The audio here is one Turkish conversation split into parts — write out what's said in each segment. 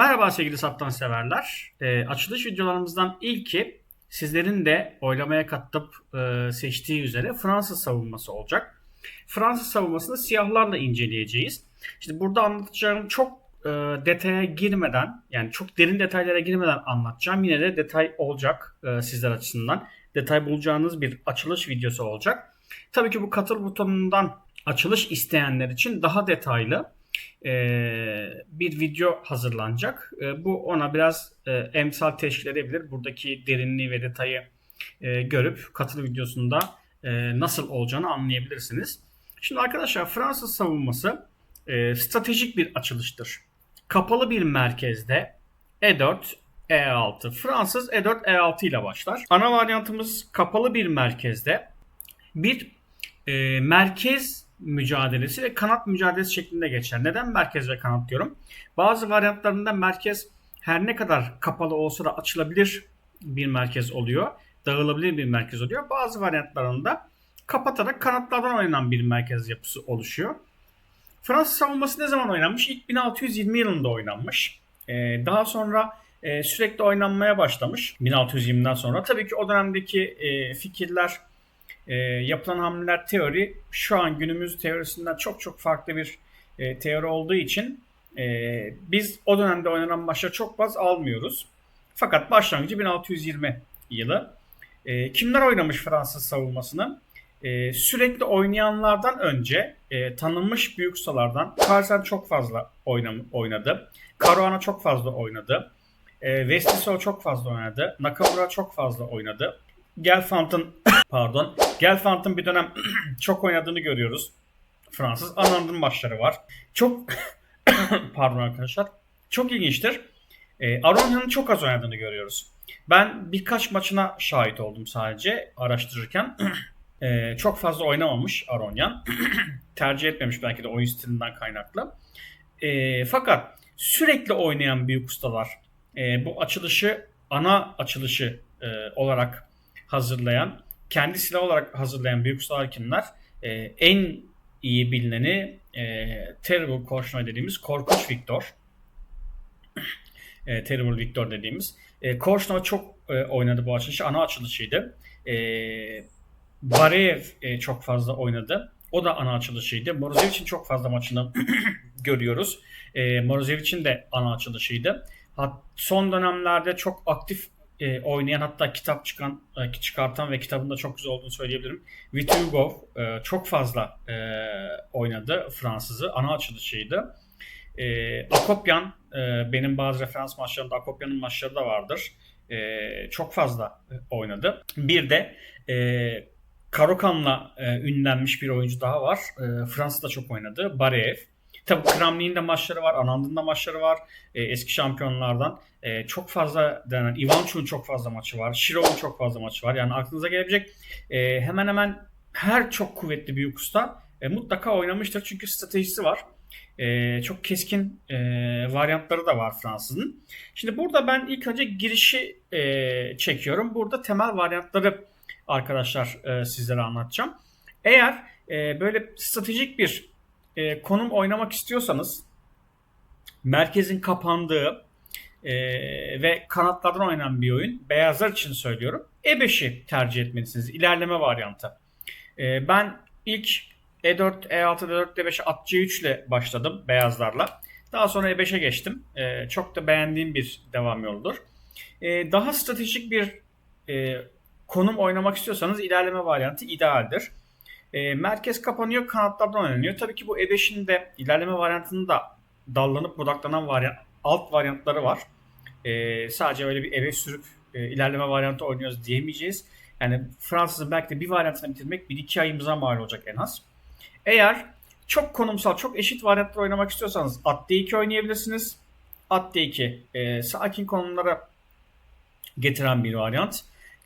Merhaba sevgili sattan severler. Ee, açılış videolarımızdan ilki sizlerin de oylamaya katıp e, seçtiği üzere Fransız savunması olacak. Fransız savunmasını siyahlarla inceleyeceğiz. Şimdi burada anlatacağım çok e, detaya girmeden yani çok derin detaylara girmeden anlatacağım. Yine de detay olacak e, sizler açısından. Detay bulacağınız bir açılış videosu olacak. Tabii ki bu katıl butonundan açılış isteyenler için daha detaylı e, bir video hazırlanacak. E, bu ona biraz e, emsal teşkil edebilir. Buradaki derinliği ve detayı e, görüp katıl videosunda e, nasıl olacağını anlayabilirsiniz. Şimdi arkadaşlar Fransız savunması e, stratejik bir açılıştır. Kapalı bir merkezde E4, E6. Fransız E4, E6 ile başlar. Ana varyantımız kapalı bir merkezde bir e, merkez mücadelesi ve kanat mücadelesi şeklinde geçer. Neden merkez ve kanat diyorum? Bazı varyantlarında merkez her ne kadar kapalı olsa da açılabilir bir merkez oluyor. Dağılabilir bir merkez oluyor. Bazı varyantlarında kapatarak kanatlardan oynanan bir merkez yapısı oluşuyor. Fransız savunması ne zaman oynanmış? İlk 1620 yılında oynanmış. Ee, daha sonra e, sürekli oynanmaya başlamış 1620'den sonra. Tabii ki o dönemdeki e, fikirler e, yapılan hamleler teori şu an günümüz teorisinden çok çok farklı bir e, teori olduğu için e, biz o dönemde oynanan maçları çok baz almıyoruz. Fakat başlangıcı 1620 yılı. E, kimler oynamış Fransız savunmasını? E, sürekli oynayanlardan önce e, tanınmış büyük ustalardan Carlsen çok fazla oynam, oynadı. Caruana çok fazla oynadı. E, Vestiso çok fazla oynadı. Nakamura çok fazla oynadı. Gelfand'ın pardon Gelfand'ın bir dönem çok oynadığını görüyoruz. Fransız Anand'ın maçları var. Çok pardon arkadaşlar. Çok ilginçtir. E, Aronya'nın çok az oynadığını görüyoruz. Ben birkaç maçına şahit oldum sadece araştırırken. e, çok fazla oynamamış Aronyan. Tercih etmemiş belki de oyun stilinden kaynaklı. E, fakat sürekli oynayan büyük ustalar e, bu açılışı ana açılışı e, olarak hazırlayan, kendi silah olarak hazırlayan büyük ustalar kimler? E, en iyi bilineni e, Terrible Korşnoy dediğimiz Korkunç Victor. e, Terrible Victor dediğimiz. E, Korşnoy çok e, oynadı bu açılışı. Ana açılışıydı. E, Bareev e, çok fazla oynadı. O da ana açılışıydı. Morozevic'in çok fazla maçını görüyoruz. E, Morozevic'in de ana açılışıydı. Hat, son dönemlerde çok aktif e, oynayan hatta kitap çıkan e, çıkartan ve kitabında çok güzel olduğunu söyleyebilirim. Vitugov e, çok fazla e, oynadı Fransızı. Ana açılışıydı. E, Akopyan e, benim bazı referans maçlarımda Akopyan'ın maçları da vardır. E, çok fazla e, oynadı. Bir de e, Karokan'la e, ünlenmiş bir oyuncu daha var. E, Fransa'da çok oynadı. Bareev. Tabii Kramnik'in de maçları var, Anand'ın da maçları var. E, eski şampiyonlardan. E, çok fazla denen, Ivanchuk'un çok fazla maçı var. Shirov'un çok fazla maçı var. Yani aklınıza gelebilecek e, hemen hemen her çok kuvvetli büyük usta e, mutlaka oynamıştır. Çünkü stratejisi var. E, çok keskin e, varyantları da var Fransız'ın. Şimdi burada ben ilk önce girişi e, çekiyorum. Burada temel varyantları arkadaşlar e, sizlere anlatacağım. Eğer e, böyle stratejik bir e, konum oynamak istiyorsanız merkezin kapandığı e, ve kanatlardan oynanan bir oyun. Beyazlar için söylüyorum. E5'i tercih etmelisiniz. İlerleme varyantı. E, ben ilk E4, E6, D4, D5, at C3 ile başladım beyazlarla. Daha sonra E5'e geçtim. E, çok da beğendiğim bir devam yoludur. E, daha stratejik bir e, konum oynamak istiyorsanız ilerleme varyantı idealdir. E, merkez kapanıyor, kanatlardan oynanıyor. Tabii ki bu E5'in de ilerleme varyantının da dallanıp budaklanan varyant, alt varyantları var. E, sadece öyle bir eve sürüp e, ilerleme varyantı oynuyoruz diyemeyeceğiz. Yani Fransız'ın belki de bir varyantını bitirmek 1-2 ayımıza mal olacak en az. Eğer çok konumsal, çok eşit varyantlar oynamak istiyorsanız at D2 oynayabilirsiniz. At D2 e, sakin konumlara getiren bir varyant.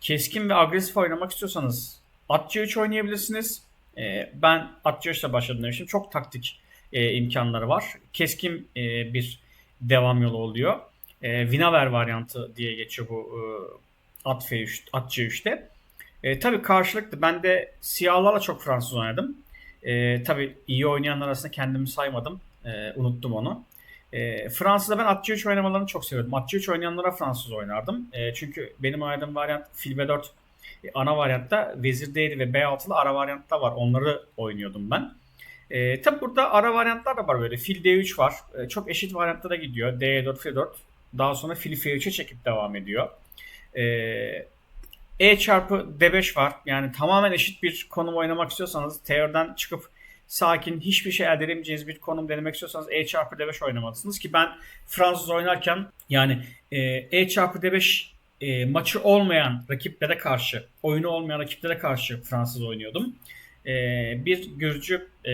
Keskin ve agresif oynamak istiyorsanız at C3 oynayabilirsiniz. E, ben at C3 ile başladım demiştim. Çok taktik e, imkanları var. Keskin e, bir devam yolu oluyor. E, Vinaver varyantı diye geçiyor bu e, at F3, at C3'te. E, tabii karşılıklı. Ben de siyahlarla çok Fransız oynadım. E, tabii iyi oynayanlar arasında kendimi saymadım. E, unuttum onu. E, Fransa'da ben at C3 oynamalarını çok seviyordum. At C3 oynayanlara Fransız oynardım. E, çünkü benim oynadığım varyant fil B4 e, ana varyantta vezir D7 ve B6'lı ara varyantta var. Onları oynuyordum ben. E, tabi burada ara varyantlar da var böyle. Fil D3 var. E, çok eşit varyantlara gidiyor. D4, F4. Daha sonra fil F3'e çekip devam ediyor. E, e çarpı D5 var. Yani tamamen eşit bir konum oynamak istiyorsanız teoriden çıkıp sakin hiçbir şey elde edemeyeceğiniz bir konum denemek istiyorsanız E çarpı D5 oynamalısınız ki ben Fransız oynarken yani e, e çarpı D5 e, maçı olmayan rakiplere karşı, oyunu olmayan rakiplere karşı Fransız oynuyordum. E, bir Gürcü e,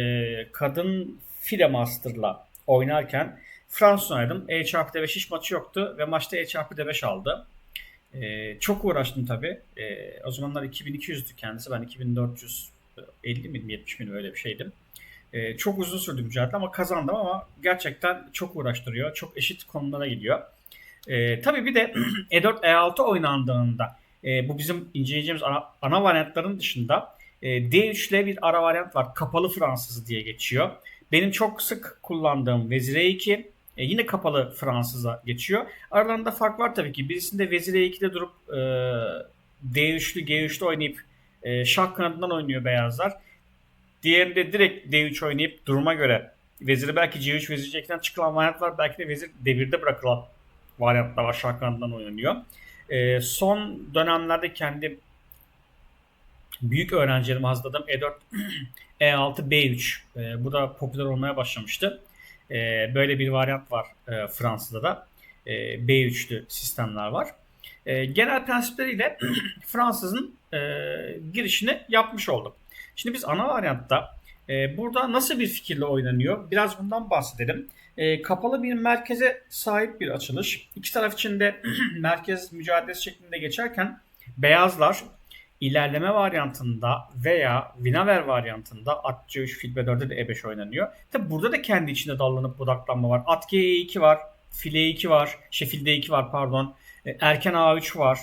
kadın file master'la oynarken Fransız oynadım. E çarpı D5 hiç maçı yoktu ve maçta E çarpı D5 aldı. E, çok uğraştım tabi. E, o zamanlar 2200'dü kendisi. Ben 2450 mi 70 mi öyle bir şeydim. E, çok uzun sürdü mücadele ama kazandım ama gerçekten çok uğraştırıyor. Çok eşit konulara gidiyor. E, tabii bir de E4 E6 oynandığında e, bu bizim inceleyeceğimiz ana, ana varyantların dışında e, D3'le bir ara varyant var. Kapalı Fransız diye geçiyor. Benim çok sık kullandığım Vezir E2 e, yine kapalı Fransız'a geçiyor. Aralarında fark var tabii ki. Birisinde Vezir E2'de durup e, D3'lü G3'lü oynayıp e, şah kanadından oynuyor beyazlar. Diğerinde direkt D3 oynayıp duruma göre veziri belki C3 vezir C2'den çıkılan varyant var. Belki de vezir D1'de bırakılan varyantlar var. Şah kanadından oynanıyor. E, son dönemlerde kendi büyük öğrencilerimi hazırladım. E4, E6, B3. E, bu da popüler olmaya başlamıştı. E, böyle bir varyant var e, Fransa'da da. E, B3'lü sistemler var. E, genel prensipleriyle Fransız'ın e, girişini yapmış olduk. Şimdi biz ana varyantta e, burada nasıl bir fikirle oynanıyor? Biraz bundan bahsedelim. E, kapalı bir merkeze sahip bir açılış. İki taraf için de merkez mücadelesi şeklinde geçerken beyazlar ilerleme varyantında veya Vinaver varyantında at C3 fil B4'de de E5 oynanıyor. Tabi burada da kendi içinde dallanıp budaklanma var. At G2 var, fil E2 var, şey fil D2 var pardon. E, erken A3 var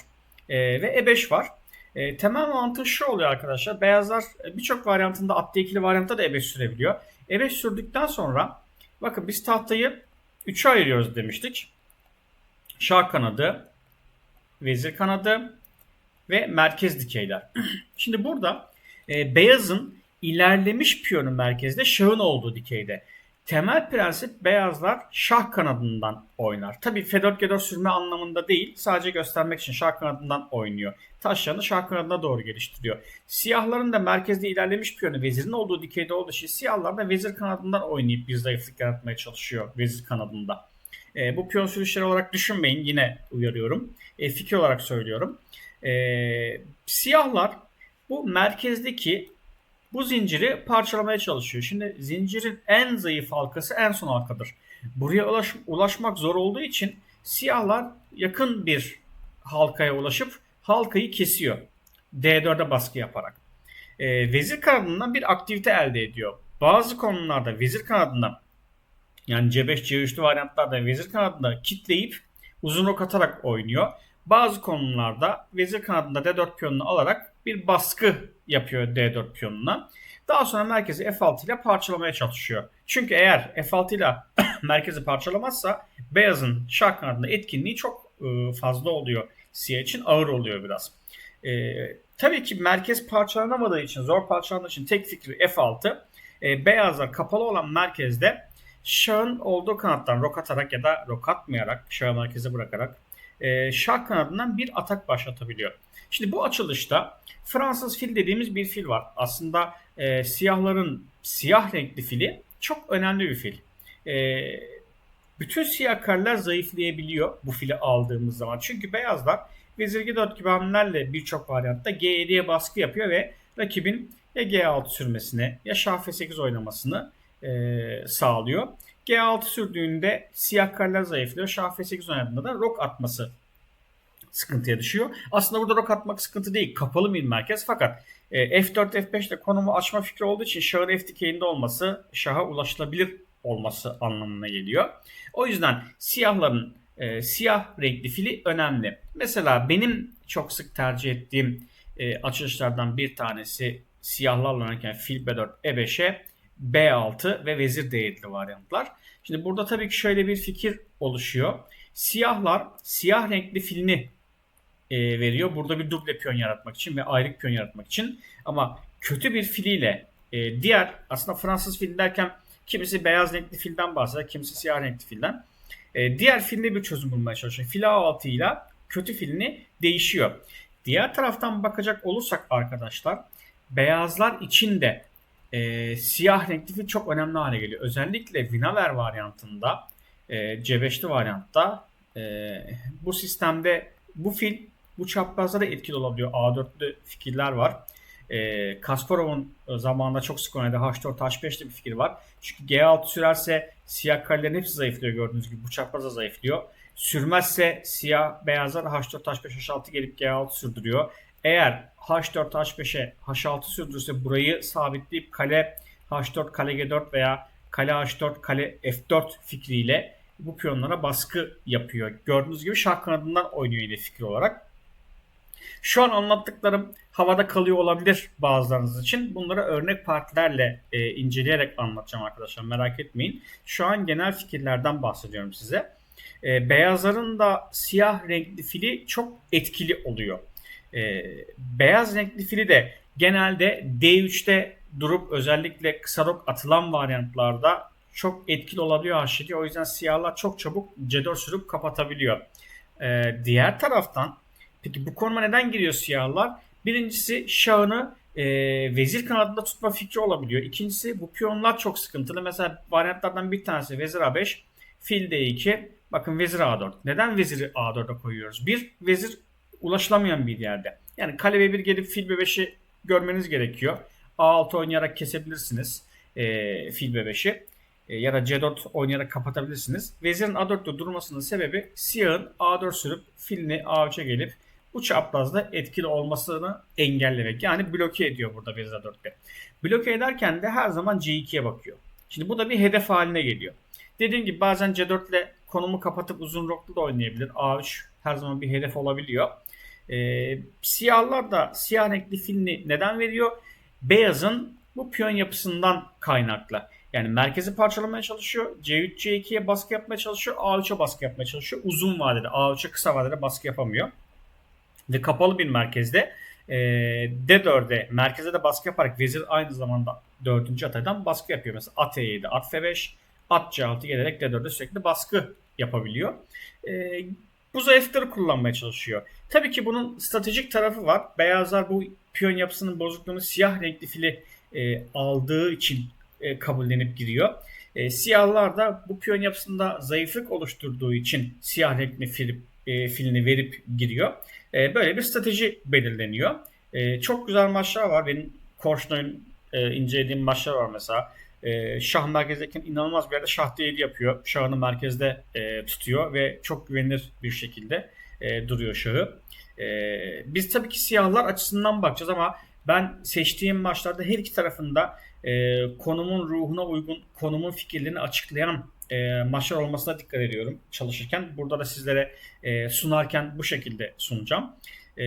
e, ve E5 var. E, temel mantığı şu oluyor arkadaşlar. Beyazlar e, birçok varyantında at D2'li varyantta da E5 sürebiliyor. E5 sürdükten sonra bakın biz tahtayı 3'e ayırıyoruz demiştik. Şah kanadı, vezir kanadı, ve merkez dikeyler. Şimdi burada e, beyazın ilerlemiş piyonu merkezde şahın olduğu dikeyde. Temel prensip beyazlar şah kanadından oynar. Tabii F4 G4 sürme anlamında değil. Sadece göstermek için şah kanadından oynuyor. Taşlarını şah kanadına doğru geliştiriyor. Siyahların da merkezde ilerlemiş piyonu vezirin olduğu dikeyde olduğu için siyahlar da vezir kanadından oynayıp bir zayıflık yaratmaya çalışıyor vezir kanadında. E, bu piyon sürüşleri olarak düşünmeyin. Yine uyarıyorum. E, fikir olarak söylüyorum. E, siyahlar bu merkezdeki bu zinciri parçalamaya çalışıyor. Şimdi zincirin en zayıf halkası en son halkadır. Buraya ulaş, ulaşmak zor olduğu için siyahlar yakın bir halkaya ulaşıp halkayı kesiyor. D4'e baskı yaparak. E, vezir kanadından bir aktivite elde ediyor. Bazı konularda vezir kanadından yani C5, C3'lü varyantlarda vezir kanadında kitleyip uzun ok atarak oynuyor. Bazı konularda vezir kanadında D4 piyonunu alarak bir baskı yapıyor D4 piyonuna. Daha sonra merkezi F6 ile parçalamaya çalışıyor. Çünkü eğer F6 ile merkezi parçalamazsa beyazın şah kanadında etkinliği çok e, fazla oluyor. Siyah için ağır oluyor biraz. E, tabii ki merkez parçalanamadığı için, zor parçalandığı için tek fikri F6. E, beyazlar kapalı olan merkezde şahın olduğu kanattan rok atarak ya da rok atmayarak, şahı merkeze bırakarak e, şah kanadından bir atak başlatabiliyor. Şimdi bu açılışta Fransız fil dediğimiz bir fil var. Aslında e, siyahların siyah renkli fili çok önemli bir fil. E, bütün siyah kareler zayıflayabiliyor bu fili aldığımız zaman. Çünkü beyazlar vezir g4 gibi hamlelerle birçok varyantta g7'ye baskı yapıyor ve rakibin ya g6 sürmesine ya şah f8 oynamasını e, sağlıyor. G6 sürdüğünde siyah kareler zayıflıyor. Şah F8 oynadığında da rok atması sıkıntıya düşüyor. Aslında burada rok atmak sıkıntı değil. Kapalı bir merkez fakat e, F4 F5 ile konumu açma fikri olduğu için şahın F dikeyinde olması şaha ulaşılabilir olması anlamına geliyor. O yüzden siyahların e, siyah renkli fili önemli. Mesela benim çok sık tercih ettiğim e, açılışlardan bir tanesi siyahlarla oynarken fil B4 E5'e B6 ve vezir D7'li varyantlar. Şimdi burada tabii ki şöyle bir fikir oluşuyor. Siyahlar siyah renkli filini e, veriyor. Burada bir duble piyon yaratmak için ve ayrık piyon yaratmak için. Ama kötü bir filiyle e, diğer aslında Fransız fil derken kimisi beyaz renkli filden bahseder, kimisi siyah renkli filden. E, diğer filde bir çözüm bulmaya çalışıyor. Fil A6 ile kötü filini değişiyor. Diğer taraftan bakacak olursak arkadaşlar beyazlar için de e, siyah renkli fil çok önemli hale geliyor. Özellikle Vinaver varyantında e, C5'li varyantta e, bu sistemde bu fil bu çaprazda da etkili olabiliyor. A4'lü fikirler var. E, Kasparov'un zamanında çok sık oynadığı H4, H5'li bir fikir var. Çünkü G6 sürerse siyah karelerin hepsi zayıflıyor gördüğünüz gibi. Bu çapraz zayıflıyor. Sürmezse siyah beyazlar H4, H5, H6 gelip G6 sürdürüyor. Eğer H4, H5'e H6 sürdürürse burayı sabitleyip kale H4, kale G4 veya kale H4, kale F4 fikriyle bu piyonlara baskı yapıyor. Gördüğünüz gibi şah kanadından oynuyor yine fikir olarak. Şu an anlattıklarım havada kalıyor olabilir bazılarınız için. Bunları örnek partilerle e, inceleyerek anlatacağım arkadaşlar merak etmeyin. Şu an genel fikirlerden bahsediyorum size. E, beyazların da siyah renkli fili çok etkili oluyor. E, beyaz renkli fili de genelde D3'te durup özellikle kısa rok atılan varyantlarda çok etkili olabiliyor H7. O yüzden siyahlar çok çabuk C4 sürüp kapatabiliyor. E, diğer taraftan Peki bu konuma neden giriyor siyahlar? Birincisi şahını e, vezir kanadında tutma fikri olabiliyor. İkincisi bu piyonlar çok sıkıntılı. Mesela varyantlardan bir tanesi vezir A5, fil D2. Bakın vezir A4. Neden veziri A4'e koyuyoruz? Bir, vezir ulaşılamayan bir yerde. Yani kale B1 gelip fil B5'i görmeniz gerekiyor. A6 oynayarak kesebilirsiniz e, fil B5'i. E, ya da C4 oynayarak kapatabilirsiniz. Vezirin A4'te durmasının sebebi siyahın A4 sürüp filini A3'e gelip bu çaprazda etkili olmasını engellemek. Yani bloke ediyor burada Vezir A4'te. Bloke ederken de her zaman C2'ye bakıyor. Şimdi bu da bir hedef haline geliyor. Dediğim gibi bazen C4 ile konumu kapatıp uzun roklu da oynayabilir. A3 her zaman bir hedef olabiliyor. Ee, siyahlar da siyah renkli filini neden veriyor? Beyazın bu piyon yapısından kaynaklı. Yani merkezi parçalamaya çalışıyor. C3, C2'ye baskı yapmaya çalışıyor. A3'e baskı yapmaya çalışıyor. Uzun vadede, A3'e kısa vadede baskı yapamıyor ve kapalı bir merkezde e, D4'e merkeze de baskı yaparak vezir aynı zamanda 4. ataydan baskı yapıyor. Mesela at E7, at F5, at C6 gelerek D4'e sürekli baskı yapabiliyor. E, bu zayıfları kullanmaya çalışıyor. Tabii ki bunun stratejik tarafı var. Beyazlar bu piyon yapısının bozukluğunu siyah renkli fili e, aldığı için e, kabullenip giriyor. E, siyahlar da bu piyon yapısında zayıflık oluşturduğu için siyah renkli fil, e, filini verip giriyor. E, böyle bir strateji belirleniyor. E, çok güzel maçlar var. Benim Korşnoy'un e, incelediğim maçlar var mesela. E, şah merkezdeyken inanılmaz bir yerde şah d yapıyor. Şahını merkezde e, tutuyor ve çok güvenilir bir şekilde e, duruyor şahı. E, biz tabii ki siyahlar açısından bakacağız ama ben seçtiğim maçlarda her iki tarafında e, konumun ruhuna uygun, konumun fikirlerini açıklayan e, maçlar olmasına dikkat ediyorum çalışırken. Burada da sizlere e, sunarken bu şekilde sunacağım. E,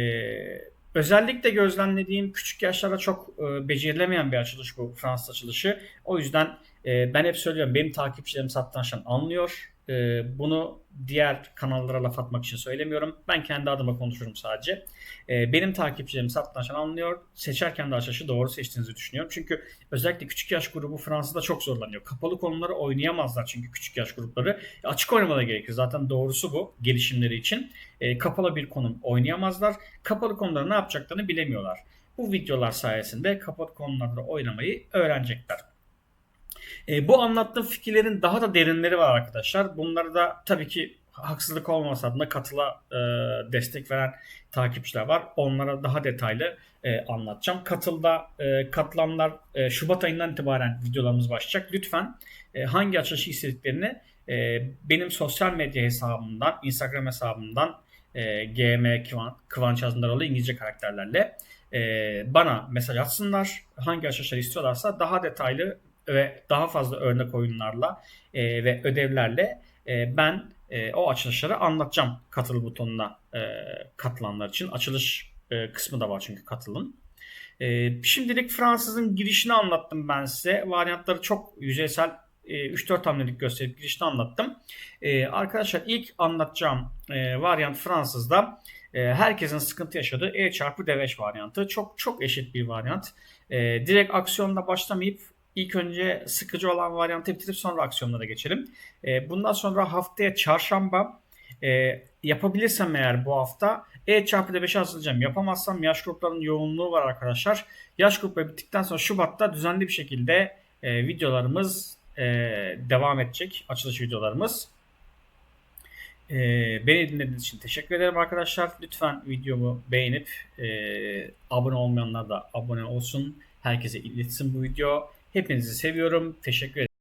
özellikle gözlemlediğim küçük yaşlarda çok e, becerilemeyen bir açılış bu Fransız açılışı. O yüzden e, ben hep söylüyorum benim takipçilerim satrançtan anlıyor. E, bunu diğer kanallara laf atmak için söylemiyorum. Ben kendi adıma konuşurum sadece. E, benim takipçilerim satrançtan anlıyor. Seçerken de açılışı doğru seçtiğinizi düşünüyorum. Çünkü özellikle küçük yaş grubu Fransa'da çok zorlanıyor. Kapalı konuları oynayamazlar çünkü küçük yaş grupları. Açık oynamaları gerekir. Zaten doğrusu bu gelişimleri için. E, kapalı bir konum oynayamazlar. Kapalı konuları ne yapacaklarını bilemiyorlar. Bu videolar sayesinde kapalı konularda oynamayı öğrenecekler. E, bu anlattığım fikirlerin daha da derinleri var arkadaşlar. Bunları da tabii ki haksızlık olmasa adına katıla e, destek veren takipçiler var. Onlara daha detaylı e, anlatacağım. Katılda e, katılanlar e, Şubat ayından itibaren videolarımız başlayacak. Lütfen e, hangi açılışı istediklerini e, benim sosyal medya hesabımdan, Instagram hesabımdan e, GM Kıvan, Kıvanç Azındaroğlu İngilizce karakterlerle e, bana mesaj atsınlar. Hangi açılışları istiyorlarsa daha detaylı ve daha fazla örnek oyunlarla e, ve ödevlerle e, ben e, o açılışları anlatacağım katıl butonuna e, katılanlar için. Açılış e, kısmı da var çünkü katılın. E, şimdilik Fransız'ın girişini anlattım ben size. Varyantları çok yüzeysel e, 3-4 hamlelik gösterip girişini anlattım. E, arkadaşlar ilk anlatacağım e, varyant Fransız'da e, herkesin sıkıntı yaşadığı E çarpı D5 varyantı. Çok çok eşit bir varyant. E, direkt aksiyonla başlamayıp ilk önce sıkıcı olan varyantı bitirip sonra aksiyonlara geçelim. E, bundan sonra haftaya çarşamba e, yapabilirsem eğer bu hafta E çarpı D5'e hazırlayacağım. Yapamazsam yaş gruplarının yoğunluğu var arkadaşlar. Yaş grupları bittikten sonra Şubat'ta düzenli bir şekilde e, videolarımız e, devam edecek. Açılış videolarımız. E, beni dinlediğiniz için teşekkür ederim arkadaşlar. Lütfen videomu beğenip e, abone olmayanlar da abone olsun. Herkese iletsin bu video. Hepinizi seviyorum. Teşekkür ederim.